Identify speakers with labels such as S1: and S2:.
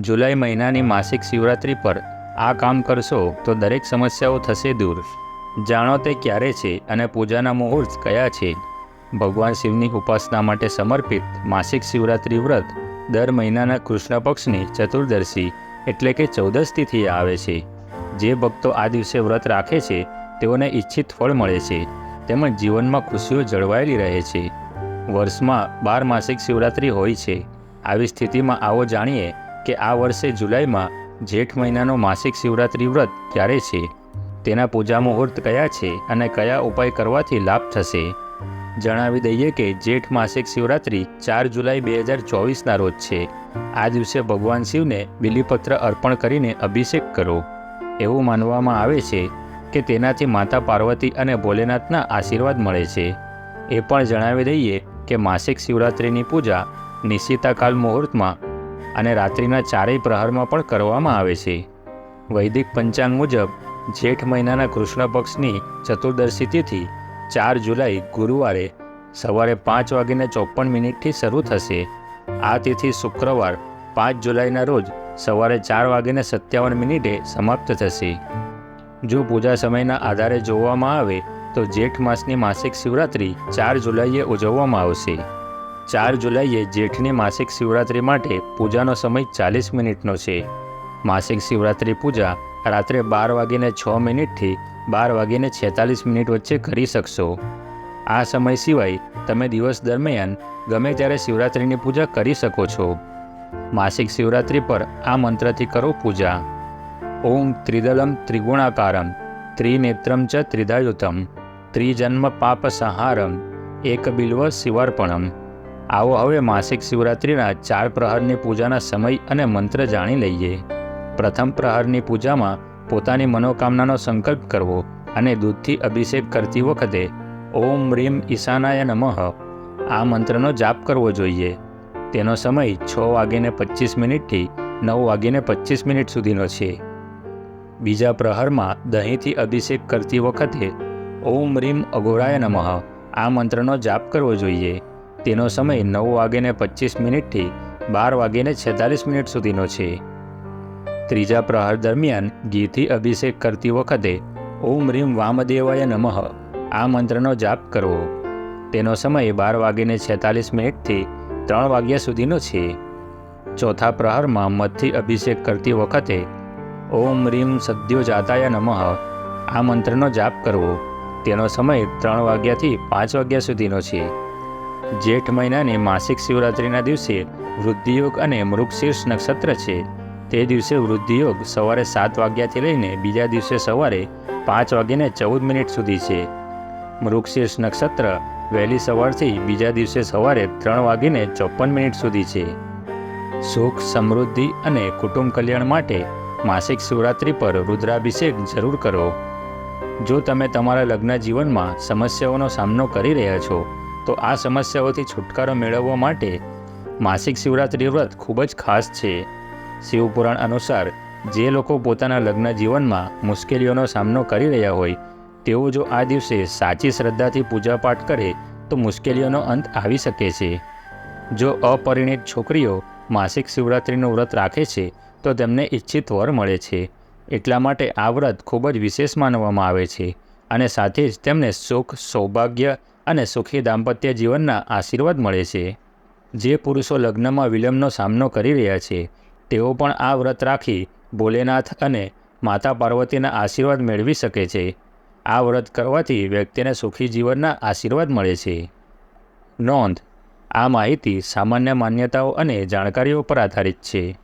S1: જુલાઈ મહિનાની માસિક શિવરાત્રિ પર આ કામ કરશો તો દરેક સમસ્યાઓ થશે દૂર. જાણો તે ક્યારે છે અને પૂજાના મુહૂર્ત કયા છે. ભગવાન શિવની ઉપાસના માટે સમર્પિત માસિક શિવરાત્રિ વ્રત દર મહિનાના કૃષ્ણ પક્ષની ચતુર્દશી એટલે કે ચૌદસ તિથિએ આવે છે. જે ભક્તો આ દિવસે વ્રત રાખે છે, તેઓને ઈચ્છિત ફળ મળે છે, તેમજ જીવનમાં ખુશીઓ જળવાયેલી રહે છે. વર્ષમાં બાર માસિક શિવરાત્રિ હોય છે. આવી સ્થિતિમાં આવો જાણીએ કે આ વર્ષે જુલાઈમાં જેઠ મહિનાનો માસિક શિવરાત્રિ વ્રત ક્યારે છે? તેના પૂજા મુહૂર્ત કયા છે અને કયા ઉપાય કરવાથી લાભ થશે? જણાવી દઈએ કે જેઠ માસિક શિવરાત્રિ ચાર જુલાઈ બે હજાર ચોવીસના રોજ છે. આ દિવસે ભગવાન શિવને બિલીપત્ર અર્પણ કરીને અભિષેક કરો. એવું માનવામાં આવે છે કે તેનાથી માતા પાર્વતી અને ભોલેનાથના આશીર્વાદ મળે છે. એ પણ જણાવી દઈએ કે માસિક શિવરાત્રિની પૂજા નિશિતાકાલ મુહૂર્તમાં અને રાત્રિના ચારેય પ્રહરમાં પણ કરવામાં આવે છે. વૈદિક પંચાંગ મુજબ, જેઠ મહિનાના કૃષ્ણ પક્ષની ચતુર્દશી તિથિ, ચાર જુલાઈ, ગુરુવારે સવારે પાંચ વાગીને ચોપન મિનિટથી શરૂ થશે. આ તિથિ શુક્રવાર, પાંચ જુલાઈના રોજ સવારે ચાર વાગીને સત્યાવન મિનિટે સમાપ્ત થશે. જો પૂજા સમયના આધારે જોવામાં આવે, તો જેઠ માસની માસિક શિવરાત્રિ ચાર જુલાઈએ ઉજવવામાં આવશે. ચાર જુલાઈએ જેઠની માસિક શિવરાત્રિ માટે પૂજાનો સમય ચાલીસ મિનિટનો છે. માસિક શિવરાત્રિ પૂજા રાત્રે બાર વાગીને છ મિનિટથી બાર વાગીને છેતાલીસ મિનિટ વચ્ચે કરી શકશો. આ સમય સિવાય તમે દિવસ દરમિયાન ગમે ત્યારે શિવરાત્રિની પૂજા કરી શકો છો. માસિક શિવરાત્રિ પર આ મંત્રથી કરો પૂજા. ઓમ ત્રિદલમ ત્રિગુણાકારમ, ત્રિનેત્રમ ચ ત્રિધાયુતમ ત્રિજન્મ પાપ સંહારમ એક બિલ્વ શિવાર્પણમ. આવો હવે માસિક શિવરાત્રિના ચાર પ્રહરની પૂજાના સમય અને મંત્ર જાણી લઈએ. પ્રથમ પ્રહરની પૂજામાં પોતાની મનોકામનાનો સંકલ્પ કરવો અને દૂધથી અભિષેક કરતી વખતે ઓમ રીમ ઈશાનાય નમઃ આ મંત્રનો જાપ કરવો જોઈએ. તેનો સમય છ વાગીને પચીસ મિનિટથી નવ વાગીને પચીસ મિનિટ સુધીનો છે. બીજા પ્રહરમાં દહીંથી અભિષેક કરતી વખતે ઓમ રીમ અઘોરાય નમઃ આ મંત્રનો જાપ કરવો જોઈએ. તેનો સમય નવ વાગ્યે પચીસ મિનિટથી બાર વાગ્યે છેતાલીસ મિનિટ સુધીનો છે. ત્રીજા પ્રહાર દરમિયાન ઘીથી અભિષેક કરતી વખતે, ઓમ રીમ વામદેવાય નમઃ આ મંત્રનો જાપ કરવો. તેનો સમય બાર વાગીને છેતાલીસ મિનિટથી ત્રણ વાગ્યા સુધીનો છે. ચોથા પ્રહારમાં મધથી અભિષેક કરતી વખતે, ઓમ રીમ સદ્યો જાતાય નમઃ આ મંત્રનો જાપ કરવો. તેનો સમય ત્રણ વાગ્યાથી પાંચ વાગ્યા સુધીનો છે. જેઠ મહિનાની માસિક શિવરાત્રિના દિવસે વૃદ્ધિયોગ અને મૃગશીર્ષ નક્ષત્ર છે. તે દિવસે વૃદ્ધિયોગ સવારે સાત વાગ્યાથી લઈને બીજા દિવસે સવારે પાંચ વાગ્યાને ચૌદ મિનિટ સુધી છે. મૃગશીર્ષ નક્ષત્ર વહેલી સવારથી બીજા દિવસે સવારે ત્રણ વાગીને ચોપન મિનિટ સુધી છે. સુખ, સમૃદ્ધિ અને કુટુંબ કલ્યાણ માટે માસિક શિવરાત્રિ પર રુદ્રાભિષેક જરૂર કરો. જો તમે તમારા લગ્ન જીવનમાં સમસ્યાઓનો સામનો કરી રહ્યા છો તો આ સમસ્યાઓથી છુટકારો મેળવવા માટે માસિક શિવરાત્રિ વ્રત ખૂબ જ ખાસ છે. શિવપુરાણ અનુસાર જે લોકો પોતાના લગ્ન જીવનમાં મુશ્કેલીઓનો સામનો કરી રહ્યા હોય, તેઓ જો આ દિવસે સાચી શ્રદ્ધાથી પૂજાપાઠ કરે, તો મુશ્કેલીઓનો અંત આવી શકે છે. જો અપરિણિત છોકરીઓ માસિક શિવરાત્રિનું વ્રત રાખે છે, તો તેમને ઈચ્છિત વર મળે છે. એટલા માટે આ વ્રત ખૂબ જ વિશેષ માનવામાં આવે છે અને સાથે જ તેમને સુખ, સૌભાગ્ય અને સુખી દાંપત્ય જીવનના આશીર્વાદ મળે છે. જે પુરુષો લગ્નમાં વિલંબનો સામનો કરી રહ્યા છે, તેઓ પણ આ વ્રત રાખી ભોલેનાથ અને માતા પાર્વતીના આશીર્વાદ મેળવી શકે છે. આ વ્રત કરવાથી વ્યક્તિને સુખી જીવનના આશીર્વાદ મળે છે. નોંધ. આ માહિતી સામાન્ય માન્યતાઓ અને જાણકારીઓ પર આધારિત છે.